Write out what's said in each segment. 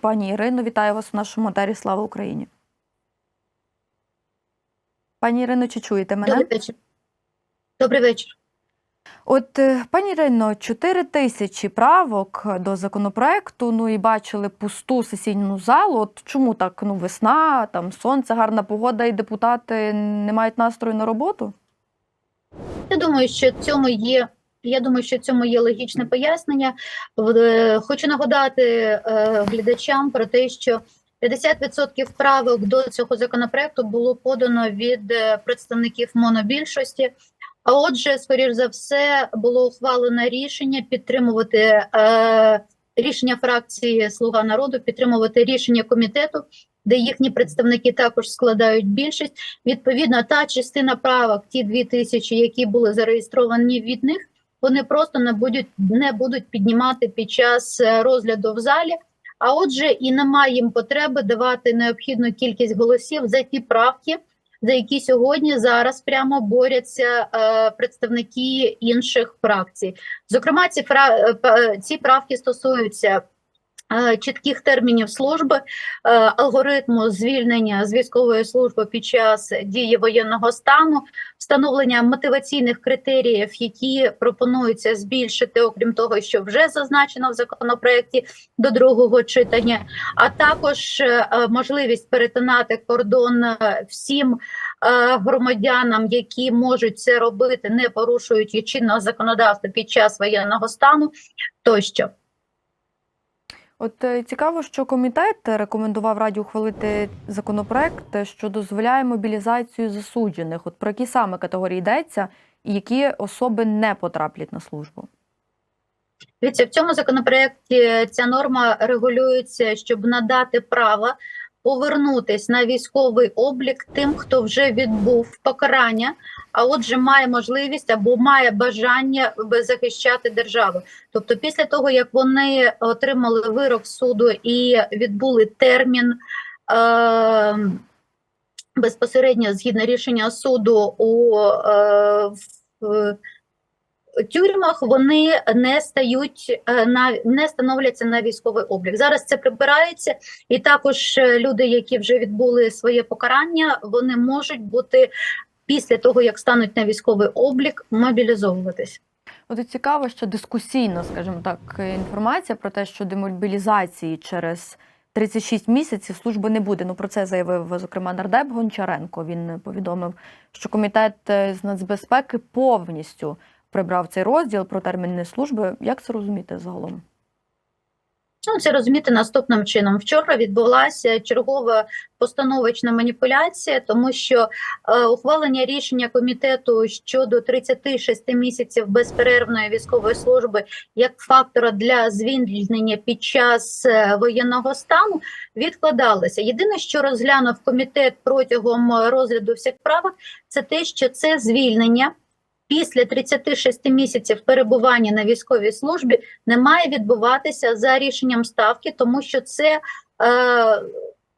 Пані Ірино, вітаю вас у нашому етері. Слава Україні. Пані Ірино, чи чуєте мене? Добрий вечір. Добрий вечір. От, е, пані Ірино, 4 тисячі правок до законопроекту. Ну і бачили пусту сесійну залу. От чому так? Ну, весна, там сонце, гарна погода, і депутати не мають настрою на роботу? Я думаю, що в цьому є. Я думаю, що цьому є логічне пояснення. Е, Хочу нагадати е, глядачам про те, що 50% правок до цього законопроекту було подано від е, представників монобільшості. А отже, скоріш за все, було ухвалено рішення підтримувати рішення фракції Слуга народу, підтримувати рішення комітету, де їхні представники також складають більшість. Відповідно, та частина правок, ті дві тисячі, які були зареєстровані від них, вони просто не будуть не будуть піднімати під час е, розгляду в залі. А отже, і немає їм потреби давати необхідну кількість голосів за ті правки, за які сьогодні зараз прямо борються е, представники інших фракцій. Зокрема, ці фра... е, ці правки стосуються. Е, Чітких термінів служби, е, алгоритму звільнення з військової служби під час дії воєнного стану, встановлення мотиваційних критеріїв, які пропонуються збільшити, окрім того, що вже зазначено в законопроекті до другого читання, а також е, можливість перетинати кордон всім громадянам, які можуть це робити, не порушуючи чинного законодавства під час воєнного стану, тощо. От е, цікаво, що комітет рекомендував Раді ухвалити законопроект, що дозволяє мобілізацію засуджених. От про які саме категорії йдеться, і які особи не потраплять на службу? Дивіться, в цьому законопроекті ця норма регулюється, щоб надати право повернутись на військовий облік тим, хто вже відбув покарання, а отже, має можливість або має бажання захищати державу. Тобто, після того як вони отримали вирок суду і відбули термін. Е- Безпосередньо згідно рішення суду у е, в, тюрмах вони не стають е, на не становляться на військовий облік. Зараз це прибирається, і також е, люди, які вже відбули своє покарання, вони можуть бути після того, як стануть на військовий облік, мобілізовуватись. От цікаво, що дискусійно, скажімо так, інформація про те, що демобілізації через 36 місяців служби не буде. Ну про це заявив зокрема нардеп Гончаренко. Він повідомив, що комітет е, з нацбезпеки повністю прибрав цей розділ про терміни служби. Як це розуміти загалом? Ну, це розуміти наступним чином. Вчора відбулася чергова постановочна маніпуляція, тому що е, ухвалення рішення комітету щодо 36 місяців безперервної військової служби як фактора для звільнення під час е, воєнного стану відкладалося. Єдине, що розглянув комітет протягом розгляду всіх правок, це те, що це звільнення. Після 36 місяців перебування на військовій службі не має відбуватися за рішенням ставки, тому що це е,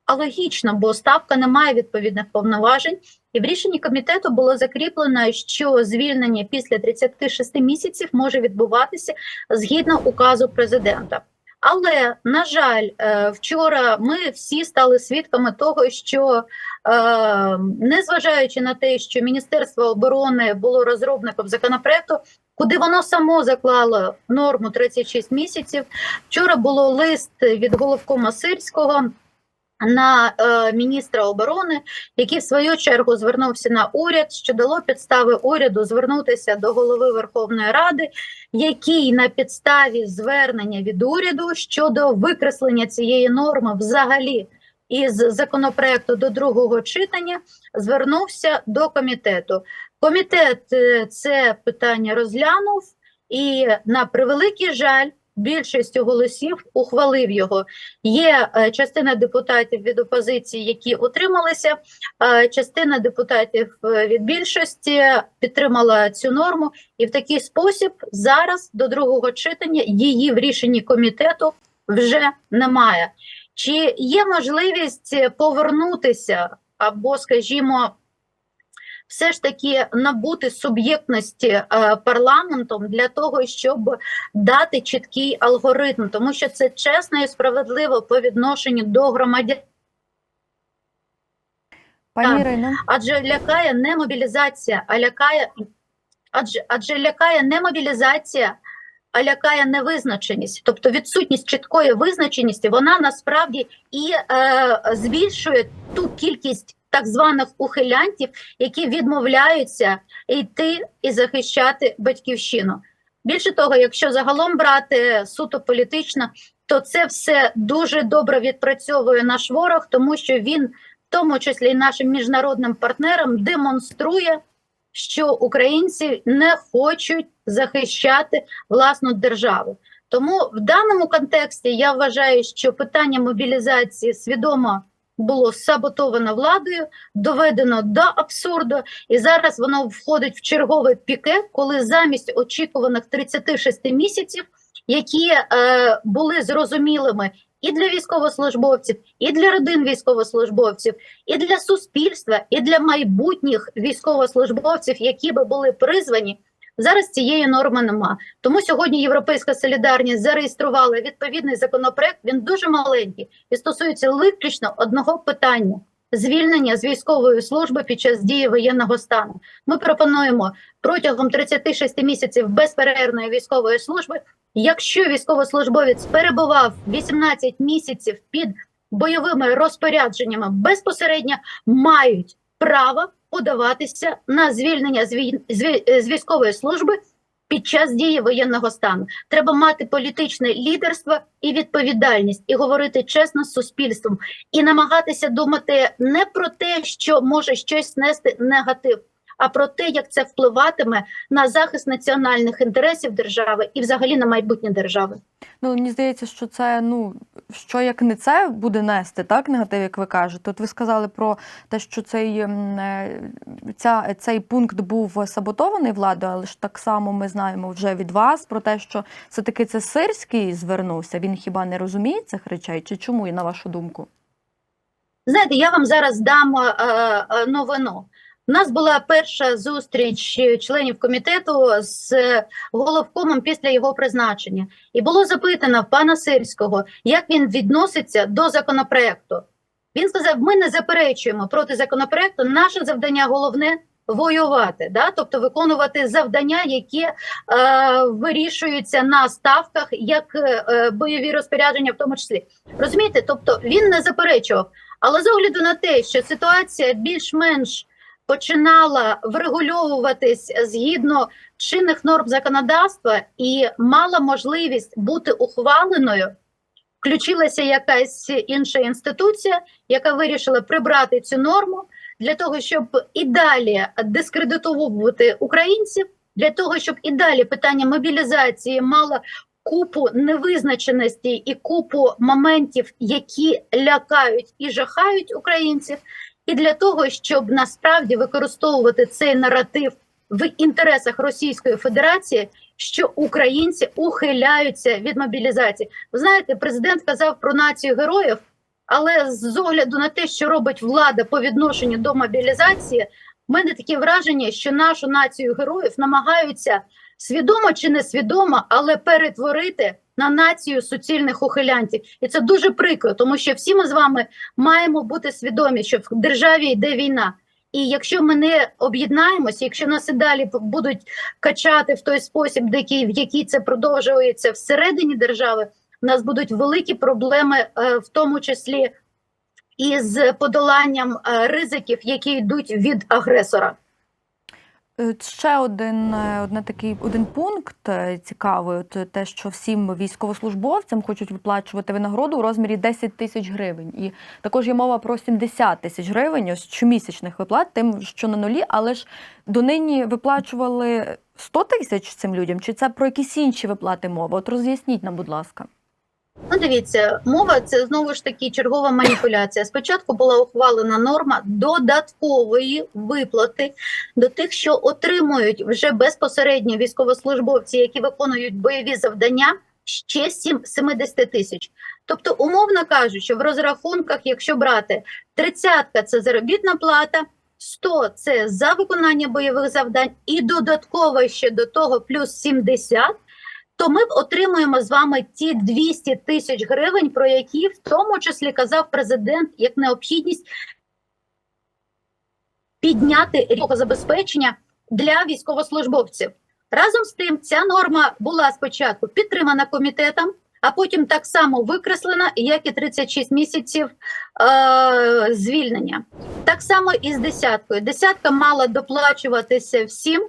алогічно, бо ставка не має відповідних повноважень. І в рішенні комітету було закріплено, що звільнення після 36 місяців може відбуватися згідно указу президента. Але на жаль, е, вчора ми всі стали свідками того, що е, незважаючи на те, що Міністерство оборони було розробником законопроекту, куди воно само заклало норму 36 місяців. Вчора було лист від головкома Сирського на е, міністра оборони, який в свою чергу звернувся на уряд, що дало підстави уряду звернутися до голови Верховної Ради, який на підставі звернення від уряду щодо викреслення цієї норми взагалі із законопроекту до другого читання звернувся до комітету. Комітет е, це питання розглянув і на превеликий жаль. Більшістю голосів ухвалив його. Є е, частина депутатів від опозиції, які утрималися. частина депутатів е, від більшості підтримала цю норму, і в такий спосіб зараз до другого читання її в рішенні комітету вже немає. Чи є можливість повернутися або, скажімо, все ж таки набути суб'єктності е, парламентом для того, щоб дати чіткий алгоритм, тому що це чесно і справедливо по відношенню до громадян. Пані. Адже лякає не мобілізація, а лякає адже, адже лякає не мобілізація, а лякає невизначеність. Тобто відсутність чіткої визначеності, вона насправді і е, збільшує ту кількість так званих ухилянтів, які відмовляються йти і захищати батьківщину. Більше того, якщо загалом брати суто політично, то це все дуже добре відпрацьовує наш ворог, тому що він в тому числі і нашим міжнародним партнерам, демонструє, що українці не хочуть захищати власну державу. Тому в даному контексті я вважаю, що питання мобілізації свідомо було саботовано владою, доведено до абсурду, і зараз воно входить в чергове піке, коли замість очікуваних 36 місяців, які е, були зрозумілими і для військовослужбовців, і для родин військовослужбовців, і для суспільства, і для майбутніх військовослужбовців, які би були призвані. Зараз цієї норми нема. Тому сьогодні Європейська солідарність зареєструвала відповідний законопроект. Він дуже маленький і стосується виключно одного питання: звільнення з військової служби під час дії воєнного стану. Ми пропонуємо протягом 36 місяців безперервної військової служби Якщо військовослужбовець перебував 18 місяців під бойовими розпорядженнями, безпосередньо мають право подаватися на звільнення з, з військової служби під час дії воєнного стану. Треба мати політичне лідерство і відповідальність, і говорити чесно з суспільством, і намагатися думати не про те, що може щось нести негатив. А про те, як це впливатиме на захист національних інтересів держави і взагалі на майбутнє держави. ну мені здається, що це ну що як не це буде нести, так негатив, як ви кажете. От ви сказали про те, що цей е, ця цей пункт був саботований владою, але ж так само ми знаємо вже від вас про те, що все таки це Сирський звернувся. Він хіба не розуміє цих речей? Чи чому і на вашу думку? Знаєте, я вам зараз дам е, е, новину. У нас була перша зустріч членів комітету з головкомом після його призначення, і було запитано в пана Сирського, як він відноситься до законопроекту. Він сказав: ми не заперечуємо проти законопроекту. Наше завдання головне воювати, да? тобто виконувати завдання, які е, вирішуються на ставках, як е, бойові розпорядження, в тому числі. Розумієте, тобто він не заперечував. Але з огляду на те, що ситуація більш-менш починала врегульовуватись згідно чинних норм законодавства і мала можливість бути ухваленою, включилася якась інша інституція, яка вирішила прибрати цю норму для того, щоб і далі дискредитовувати українців, для того, щоб і далі питання мобілізації мало купу невизначеності і купу моментів, які лякають і жахають українців, і для того, щоб насправді використовувати цей наратив в інтересах Російської Федерації, що українці ухиляються від мобілізації. Ви знаєте, президент казав про націю героїв, але з огляду на те, що робить влада по відношенню до мобілізації, в мене таке враження, що нашу націю героїв намагаються свідомо чи несвідомо, але перетворити на націю суцільних ухилянтів. І це дуже прикро, тому що всі ми з вами маємо бути свідомі, що в державі йде війна. І якщо ми не об'єднаємося, якщо нас і далі будуть качати в той спосіб, в який, це продовжується всередині держави, у нас будуть великі проблеми, е, в тому числі із подоланням е, ризиків, які йдуть від агресора. Е, Ще один, е, одне такий один пункт е, цікавий, от те, що всім військовослужбовцям хочуть виплачувати винагороду у розмірі 10 тисяч гривень. І також є мова про 70 тисяч гривень, ось щомісячних виплат, тим, що на нулі, але ж донині виплачували 100 тисяч цим людям, чи це про якісь інші виплати мова? От роз'ясніть нам, будь ласка. Ну, дивіться, мова це знову ж таки чергова маніпуляція. Спочатку була ухвалена норма додаткової виплати до тих, що отримують вже безпосередньо військовослужбовці, які виконують бойові завдання. Ще сім- 70 тисяч. Тобто, умовно кажучи, в розрахунках, якщо брати тридцятка це заробітна плата, 100 – це за виконання бойових завдань, і додатково ще до того плюс 70, то ми отримуємо з вами ті 200 тисяч гривень, про які в тому числі казав президент як необхідність підняти рівень забезпечення для військовослужбовців. Разом з тим, ця норма була спочатку підтримана комітетом, а потім так само викреслена, як і 36 місяців е- звільнення. Так само і з десяткою. Десятка мала доплачуватися всім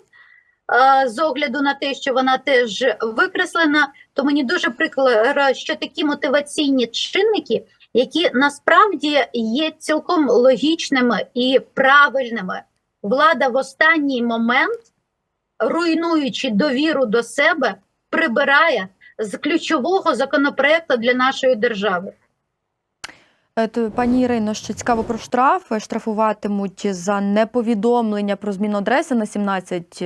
з огляду на те, що вона теж викреслена. То мені дуже прикро, що такі мотиваційні чинники, які насправді є цілком логічними і правильними. Влада в останній момент, руйнуючи довіру до себе, прибирає з ключового законопроекту для нашої держави. Е, Пані Ірино, ще цікаво про штрафи. Штрафуватимуть за неповідомлення про зміну адреси на 17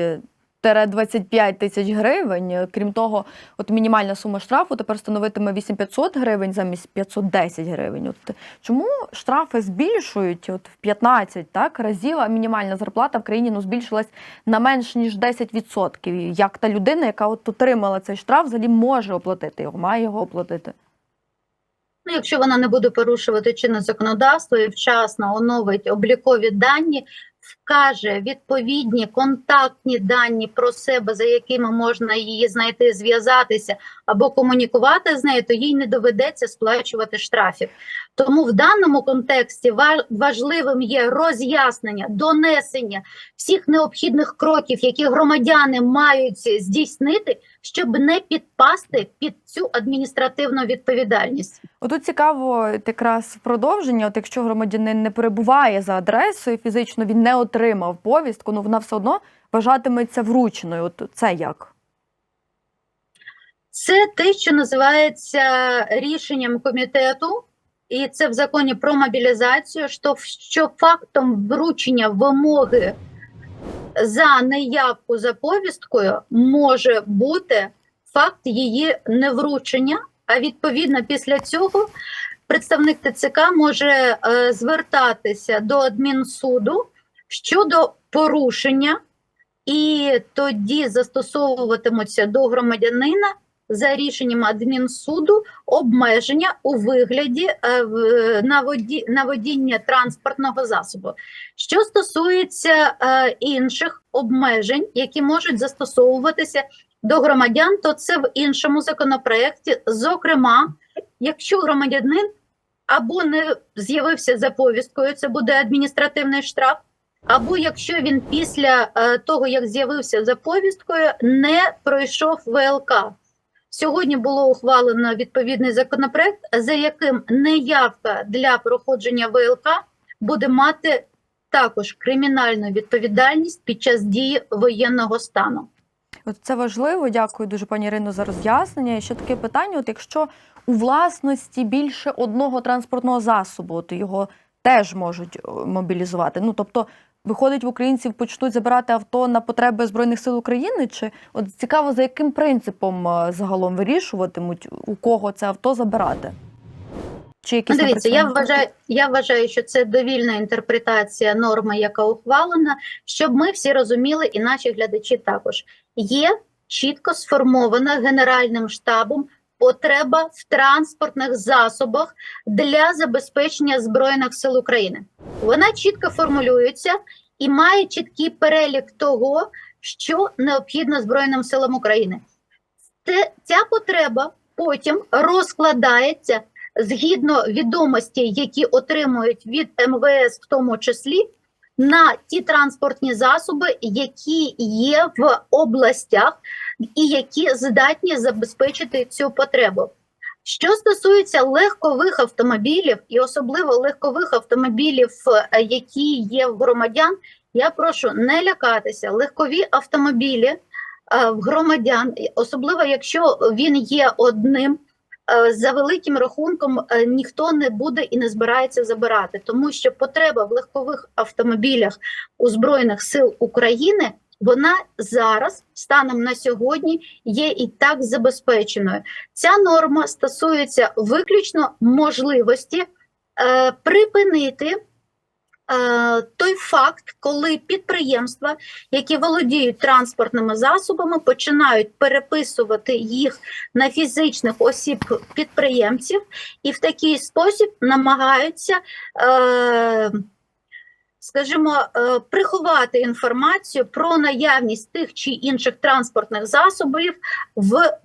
25 тисяч гривень. Крім того, от мінімальна сума штрафу тепер становитиме 8500 гривень замість 510 гривень. От чому штрафи збільшують от в 15 так, разів, а мінімальна зарплата в країні ну, збільшилась на менш ніж 10%? Як та людина, яка от отримала цей штраф, взагалі може оплатити його, має його оплатити? Ну, якщо вона не буде порушувати чинне законодавство і вчасно оновить облікові дані, вкаже відповідні контактні дані про себе, за якими можна її знайти, зв'язатися або комунікувати з нею, то їй не доведеться сплачувати штрафів. Тому в даному контексті ва- важливим є роз'яснення, донесення всіх необхідних кроків, які громадяни мають здійснити, щоб не підпасти під цю адміністративну відповідальність. Отут цікаво якраз продовження. От якщо громадянин не перебуває за адресою, фізично він не отримав повістку, ну вона все одно вважатиметься врученою. От це як? Це те, що називається рішенням комітету, і це в законі про мобілізацію, що, що фактом вручення вимоги за неявку за повісткою може бути факт її невручення, а відповідно після цього представник ТЦК може е, звертатися до адмінсуду щодо порушення, і тоді застосовуватимуться до громадянина за рішенням адмінсуду обмеження у вигляді е, в- на, воді, на водіння транспортного засобу. Що стосується е, інших обмежень, які можуть застосовуватися до громадян, то це в іншому законопроекті. Зокрема, якщо громадянин або не з'явився за повісткою, це буде адміністративний штраф. Або якщо він після е, того, як з'явився за повісткою, не пройшов ВЛК. Сьогодні було ухвалено відповідний законопроект, за яким неявка для проходження ВЛК буде мати також кримінальну відповідальність під час дії воєнного стану. От це важливо. Дякую дуже, пані Ірино, за роз'яснення. І ще таке питання: от якщо у власності більше одного транспортного засобу, то його теж можуть е, мобілізувати. Ну тобто, виходить, в українців почнуть забирати авто на потреби збройних сил України? Чи от цікаво, за яким принципом е, загалом вирішуватимуть, у кого це авто забирати? Чи Ну, якісь дивіться, я вважаю, я вважаю, що це довільна інтерпретація норми, яка ухвалена, щоб ми всі розуміли, і наші глядачі також. Є чітко сформована Генеральним штабом потреба в транспортних засобах для забезпечення Збройних сил України. Вона чітко формулюється і має чіткий перелік того, що необхідно Збройним силам України. Це, ця потреба потім розкладається згідно відомостей, які отримують від МВС, в тому числі, на ті транспортні засоби, які є в областях і які здатні забезпечити цю потребу. Що стосується легкових автомобілів, і особливо легкових автомобілів, е, які є в громадян, я прошу не лякатися. Легкові автомобілі е, в громадян, особливо якщо він є одним, за великим рахунком е, ніхто не буде і не збирається забирати, тому що потреба в легкових автомобілях у Збройних сил України вона зараз, станом на сьогодні, є і так забезпеченою. Ця норма стосується виключно можливості е, припинити е, той факт, коли підприємства, які володіють транспортними засобами, починають переписувати їх на фізичних осіб підприємців і в такий спосіб намагаються. Е, Скажімо, е, приховати інформацію про наявність тих чи інших транспортних засобів в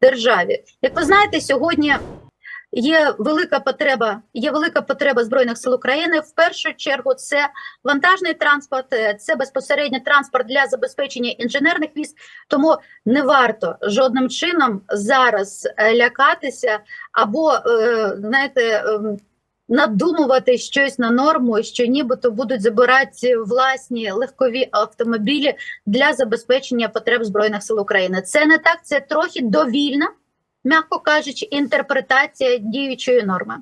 державі. Як ви знаєте, сьогодні є велика потреба, є велика потреба збройних сил України. В першу чергу це вантажний транспорт, е, це безпосередньо транспорт для забезпечення інженерних військ. Тому не варто жодним чином зараз е, лякатися або е, знаєте. ем, Надумувати щось на норму, що нібито будуть забирати власні легкові автомобілі для забезпечення потреб збройних сил України. Це не так, це трохи довільна, м'яко кажучи, інтерпретація діючої норми.